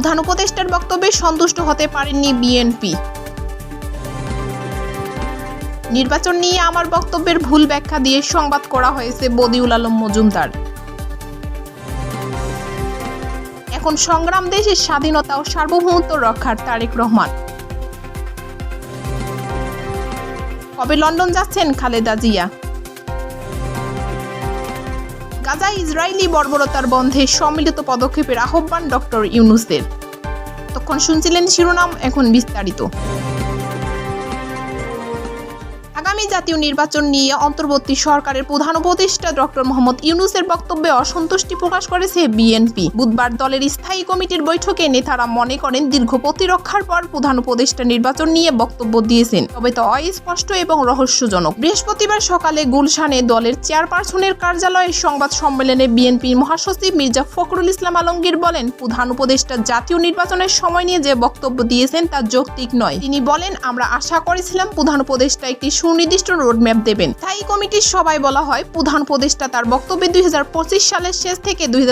প্রধান উপদেষ্টার বক্তব্যে সন্তুষ্ট হতে পারেননি বিএনপি। নির্বাচন নিয়ে আমার বক্তব্যের ভুল ব্যাখ্যা দিয়ে সংবাদ করা হয়েছে বদিউল আলম মজুমদার। এখন সংগ্রাম দেশের স্বাধীনতা ও সার্বভৌমত্ব রক্ষার তারেক রহমান। কবে লন্ডন যাচ্ছেন খালেদা জিয়া? গাজা ইসরায়েলি বর্বরতার বন্ধে সম্মিলিত পদক্ষেপের আহ্বান ডক্টর ইউনুসদের। তখন শুনছিলেন শিরোনাম এখন বিস্তারিত। আগামী জাতীয় নির্বাচন নিয়ে অন্তর্বর্তী সরকারের প্রধান উপদেষ্টা ডক্টর মোহাম্মদ ইউনুসের বক্তব্যে অসন্তুষ্টি প্রকাশ করেছে বিএনপি। বুধবার দলের স্থায়ী কমিটির বৈঠকে নেতারা মনে করেন দীর্ঘ প্রতিরক্ষার পর প্রধান উপদেষ্টা নির্বাচন নিয়ে বক্তব্য দিয়েছেন। তবে তা অস্পষ্ট এবং রহস্যজনক। বৃহস্পতিবার সকালে গুলশানে দলের চেয়ারপারসনের কার্যালয়ে সংবাদ সম্মেলনে বিএনপির মহাসচিব মির্জা ফখরুল ইসলাম আলমগীর বলেন, প্রধান উপদেষ্টা জাতীয় নির্বাচনের সময় নিয়ে যে বক্তব্য দিয়েছেন তা যৌক্তিক নয়। তিনি বলেন, আমরা আশা করেছিলাম প্রধান উপদেষ্টা একটি সুনির্দিষ্ট রোডম্যাপ দেবেন। স্থায়ী কমিটির সবাই বলা হয়, প্রধান উপদেষ্টা তার বক্তব্যে দু হাজার পঁচিশ সালের শেষ থেকে দুই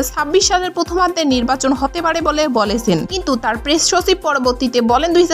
সালের প্রথমার্ধে নির্বাচন হতে পারে বলে বলেছেন। কিন্তু তার প্রেস সচিব পরবর্তীতে বলেন, দুই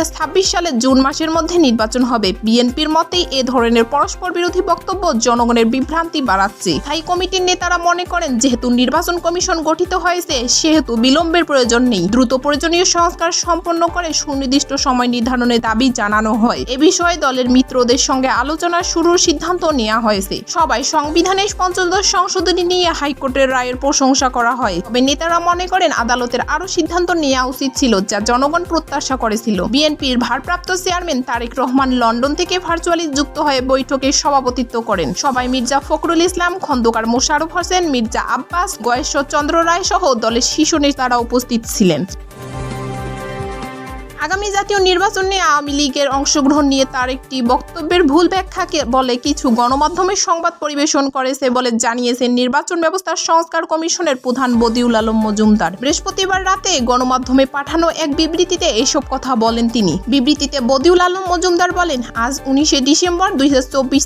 সালের জুন মাসের মধ্যে নির্বাচন হবে। বিএনপির মতেই এ ধরনের পরস্পর বিরোধী বক্তব্য জনগণের বিভ্রান্তি বাড়াচ্ছে। স্থায়ী কমিটির নেতারা মনে করেন, যেহেতু নির্বাচন কমিশন গঠিত হয়েছে, সেহেতু বিলম্বের প্রয়োজন নেই। দ্রুত প্রয়োজনীয় সংস্কার সম্পন্ন করে সুনির্দিষ্ট সময় নির্ধারণের দাবি জানানো হয়। এ বিষয়ে দলের মিত্রদের সঙ্গে আলোচনা শুরুর সিদ্ধান্ত নেওয়া হয়েছে। সবাই সংবিধানের পঞ্চদশ সংশোধনী নিয়ে হাইকোর্টের রায়ের প্রশংসা করা হয়। তবে নেতারা মনে করেন আদালতের আরও সিদ্ধান্ত নেওয়া উচিত ছিল, যা জনগণ প্রত্যাশা করেছিল। বিএনপির ভারপ্রাপ্ত চেয়ারম্যান তারেক রহমান লন্ডন থেকে ভার্চুয়ালি যুক্ত হয়ে বৈঠকে সভাপতিত্ব করেন। সবাই মির্জা ফখরুল ইসলাম, খন্দকার মোশারফ হোসেন, মির্জা আব্বাস, গয়েশ্বর চন্দ্র রায় সহ দলের শীর্ষ নেতারা উপস্থিত ছিলেন। আগামী জাতীয় নির্বাচন আওয়ামী লীগের অংশগ্রহণ নিয়ে তার একটি বক্তব্যের ভুল ব্যাখ্যাকে বলে কিছু গণমাধ্যমের সংবাদ পরিবেশন করেছে বলে জানিয়েছেন নির্বাচন ব্যবস্থার সংস্কার কমিশনের প্রধান বদিউল আলম মজুমদার। বৃহস্পতিবার রাতে গণমাধ্যমে পাঠানো এক বিবৃতিতে এসব কথা বলেন তিনি। বিবৃতিতে বদিউল আলম মজুমদার বলেন, আজ উনিশে ডিসেম্বর দুই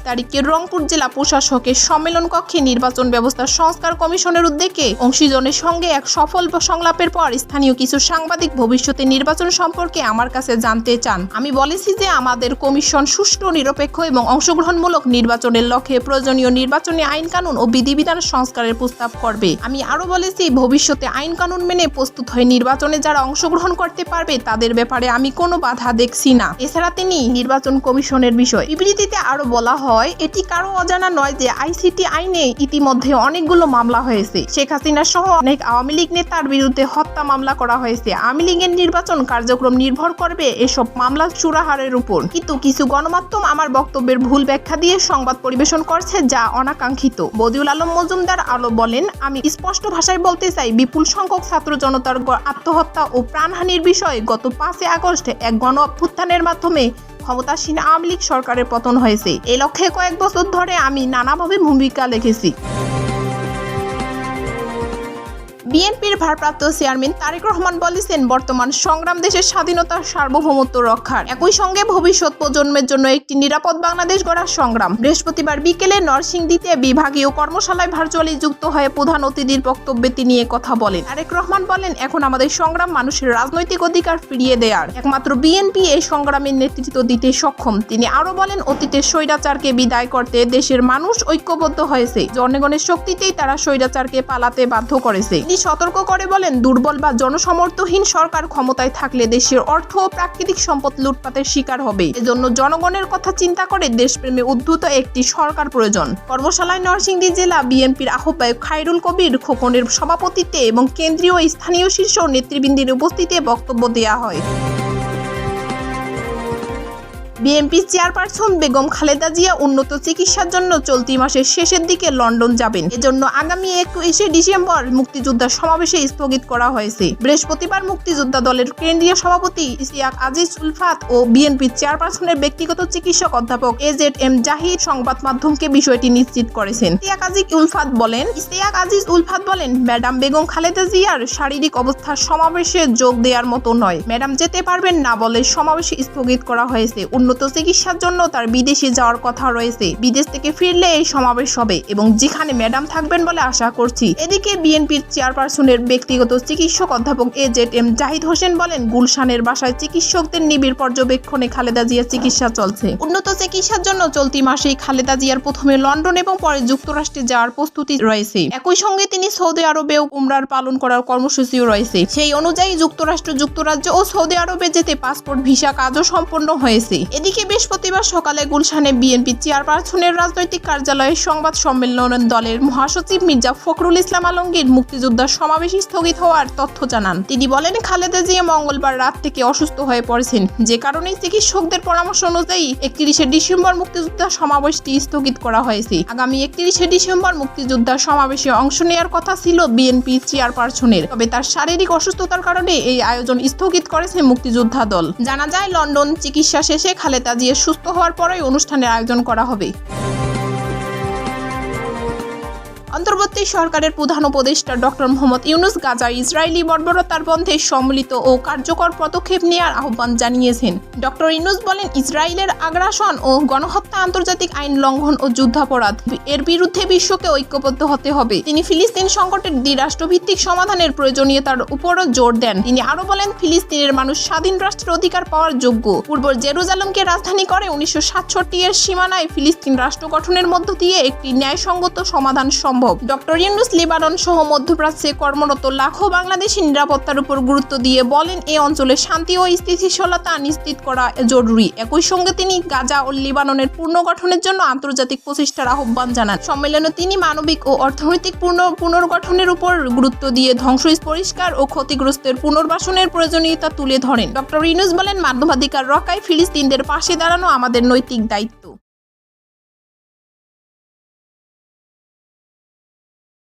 তারিখে রংপুর জেলা প্রশাসকের সম্মেলন কক্ষে নির্বাচন ব্যবস্থার সংস্কার কমিশনের উদ্যোগে অংশীজনের সঙ্গে এক সফল সংলাপের পর স্থানীয় কিছু সাংবাদিক ভবিষ্যতে নির্বাচন সম্পর্কে আমার কাছে জানতে চান। আমি বলেছি যে আমাদের কমিশন সুষ্ঠু, নিরপেক্ষ এবং অংশগ্রহণমূলক নির্বাচনের লক্ষ্যে প্রয়োজনীয় নির্বাচনী আইন কানুন ও বিধিবিধান সংস্কারের প্রস্তাব করবে। আমি আরও বলেছি, ভবিষ্যতে আইন কানুন মেনে প্রস্তুত হয়ে নির্বাচনে যারা অংশগ্রহণ করতে পারবে, তাদের ব্যাপারে আমি কোনো বাধা দেখছি না। এছাড়া তিনি নির্বাচন কমিশনের বিষয় বিবৃতিতে আরও বলা হয়, এটি কারও অজানা নয় যে আইসিটি আইনে ইতিমধ্যে অনেকগুলো মামলা হয়েছে। শেখ হাসিনা সহ অনেক আওয়ামী লীগ নেতার বিরুদ্ধে হত্যা মামলা করা হয়েছে। আওয়ামী লীগের নির্বাচন কার্যক্রম নির্ভর করবে এসব মামলা চূড়াহারের উপর। কিন্তু কিছু গণমাধ্যম আমার বক্তব্যের ভুল ব্যাখ্যা দিয়ে সংবাদ পরিবেশন করছে যা অনাকাঙ্ক্ষিত। বদিউল আলম মজুমদার আলো বলেন, আমি স্পষ্ট ভাষায় বলতে চাই, বিপুল সংখ্যক ছাত্র জনতার আত্মহত্যা ও প্রাণহানির বিষয়ে গত পাঁচই আগস্ট এক গণ অভ্যুত্থানের মাধ্যমে ক্ষমতাসীন আওয়ামী লীগ সরকারের পতন হয়েছে। এই লক্ষ্যে কয়েক বছর ধরে আমি নানাভাবে ভূমিকা রেখেছি। বিএনপির ভারপ্রাপ্ত চেয়ারম্যান তারেক রহমান বলেছেন, বর্তমান সংগ্রাম দেশের স্বাধীনতার সার্বভৌমত্ব রক্ষার। একই সঙ্গে ভবিষ্যৎ প্রজন্মের জন্য একটি নিরাপদ বাংলাদেশ গড়ার সংগ্রাম। বৃহস্পতিবার বিকেলে নরসিংদীতে বিভাগীয় কর্মশালায় ভার্চুয়ালি যুক্ত হয়ে প্রধান অতিথির বক্তব্যে তিনি কথা বলেন। তারেক রহমান বলেন, এখন আমাদের সংগ্রাম মানুষের রাজনৈতিক অধিকার ফিরিয়ে দেয়ার। একমাত্র বিএনপি এই সংগ্রামের নেতৃত্ব দিতে সক্ষম। তিনি আরও বলেন, অতীতের স্বৈরাচারকে বিদায় করতে দেশের মানুষ ঐক্যবদ্ধ হয়েছে। জনগণের শক্তিতেই তারা স্বৈরাচারকে পালাতে বাধ্য করেছে। সতর্ক করে বলেন, দুর্বল বা জনসমর্থহীন সরকার ক্ষমতায় থাকলে দেশের অর্থ ও প্রাকৃতিক সম্পদ লুটপাতের শিকার হবে। এজন্য জনগণের কথা চিন্তা করে দেশপ্রেমে উদ্ভূত একটি সরকার প্রয়োজন। কর্মশালায় নরসিংদী জেলা বিএনপির আহ্বায়ক খায়রুল কবির খোকনের সভাপতিত্বে এবং কেন্দ্রীয় স্থানীয় শীর্ষ নেতৃবৃন্দের উপস্থিতিতে বক্তব্য দেওয়া হয়। বিএনপি চেয়ারপারসন বেগম খালেদা জিয়া উন্নত চিকিৎসার জন্য চলতি মাসের শেষের দিকে লন্ডন যাবেন। এজন্য আগামী একুশে ডিসেম্বর মুক্তিযোদ্ধা সমাবেশে স্থগিত করা হয়েছে। বৃহস্পতিবার মুক্তিযোদ্ধা দলের কেন্দ্রীয় সভাপতি ইসিয়াক আজিজ উলফাত ও বিএনপি চেয়ারপারসনের ব্যক্তিগত চিকিৎসক অধ্যাপক এ জেড এম জাহিদ সংবাদ মাধ্যমকে বিষয়টি নিশ্চিত করেছেন। ইসিয়াক আজিজ উলফাত বলেন ইসিয়াক আজিজ উলফাত বলেন, ম্যাডাম বেগম খালেদা জিয়ার শারীরিক অবস্থা সমাবেশে যোগ দেওয়ার মতো নয়। ম্যাডাম যেতে পারবেন না বলে সমাবেশে স্থগিত করা হয়েছে। উন্নত চিকিৎসার জন্য তার বিদেশে যাওয়ার কথা রয়েছে। বিদেশ থেকে ফিরলে এই সমাবেশ হবে এবং যেখানে ম্যাডাম থাকবেন বলে আশা করছি, এদিকে বিএনপির চেয়ারপারসনের ব্যক্তিগত চিকিৎসক অধ্যাপক A Z M Zahid Hossain বলেন, গুলশানের বাসায় চিকিৎসকদের নিবিড় পর্যবেক্ষণে খালেদা জিয়ার চিকিৎসা চলছে। উন্নত চিকিৎসার জন্য চলতি মাসেই খালেদা জিয়ার প্রথমে লন্ডন এবং পরে যুক্তরাষ্ট্রে যাওয়ার প্রস্তুতি রয়েছে। একই সঙ্গে তিনি সৌদি আরবেও উমরার পালন করার কর্মসূচিও রয়েছে। সেই অনুযায়ী যুক্তরাষ্ট্র, যুক্তরাজ্য ও সৌদি আরবে যেতে পাসপোর্ট, ভিসা কাজও সম্পন্ন হয়েছে। এদিকে বৃহস্পতিবার সকালে গুলশানে বিএনপি চেয়ারপারসনের রাজনৈতিক কার্যালয়ে সংবাদ সম্মেলনের দলের মহাসচিব মির্জা ফখরুল ইসলাম আলমগীর মুক্তিযোদ্ধার সমাবেশ স্থগিত হওয়ার তথ্য জানান। তিনি বলেন, খালেদা জিয়া মঙ্গলবার রাত থেকে অসুস্থ হয়ে পড়েছেন। যে কারণে চিকিৎসকদের পরামর্শ অনুযায়ী একত্রিশে ডিসেম্বর মুক্তিযোদ্ধা সমাবেশটি স্থগিত করা হয়েছে। আগামী একত্রিশে ডিসেম্বর মুক্তিযোদ্ধার সমাবেশে অংশ নেওয়ার কথা ছিল বিএনপি চেয়ারপারসনের। তবে তার শারীরিক অসুস্থতার কারণে এই আয়োজন স্থগিত করেছে মুক্তিযোদ্ধা দল। জানা যায়, লন্ডন চিকিৎসা শেষে খালেদা জিয়া সুস্থ হওয়ার পরেই অনুষ্ঠানের আয়োজন করা হবে। অন্তর্বর্তী সরকারের প্রধান উপদেষ্টা doctor Muhammad Yunus Gaza Israeli বর্বরতার বন্ধে সম্মিলিত ও কার্যকর পদক্ষেপ নেওয়ার আহ্বান জানিয়েছেন। ডক্টর ইউনুস বলেন, ইসরায়েলের আগ্রাসন ও গণহত্যা আন্তর্জাতিক আইন লঙ্ঘন ও যুদ্ধাপরাধ এর বিরুদ্ধে বিশ্বকে ঐক্যবদ্ধ হতে হবে। তিনি ফিলিস্তিন সংকটের দ্বিরাষ্ট্রভিত্তিক সমাধানের প্রয়োজনীয়তার উপরও জোর দেন। তিনি আরও বলেন, ফিলিস্তিনের মানুষ স্বাধীন রাষ্ট্রের অধিকার পাওয়ার যোগ্য। পূর্ব জেরুজালেমকে রাজধানী করে উনিশশো সাতষট্টি এর সীমানায় ফিলিস্তিন রাষ্ট্র গঠনের মধ্য দিয়ে একটি ন্যায়সঙ্গত সমাধান সম্ভব ডক্টর ইউনুস লিবানন সহ মধ্যপ্রাচ্যে কর্মরত লাখো বাংলাদেশি নিরাপত্তার উপর গুরুত্ব দিয়ে বলেন এই অঞ্চলে শান্তি ও স্থিতিশীলতা নিশ্চিত করা জরুরি। একই সঙ্গে তিনি গাজা ও লিবাননের পুনর্গঠনের জন্য আন্তর্জাতিক প্রচেষ্টার আহ্বান জানান। সম্মেলনে তিনি মানবিক ও অর্থনৈতিক পুনঃ পুনর্গঠনের উপর গুরুত্ব দিয়ে ধ্বংস পরিষ্কার ও ক্ষতিগ্রস্তের পুনর্বাসনের প্রয়োজনীয়তা তুলে ধরেন। ডক্টর ইউনুস বলেন, মানবাধিকার রক্ষায় ফিলিস্তিনদের পাশে দাঁড়ানো আমাদের নৈতিক দায়িত্ব।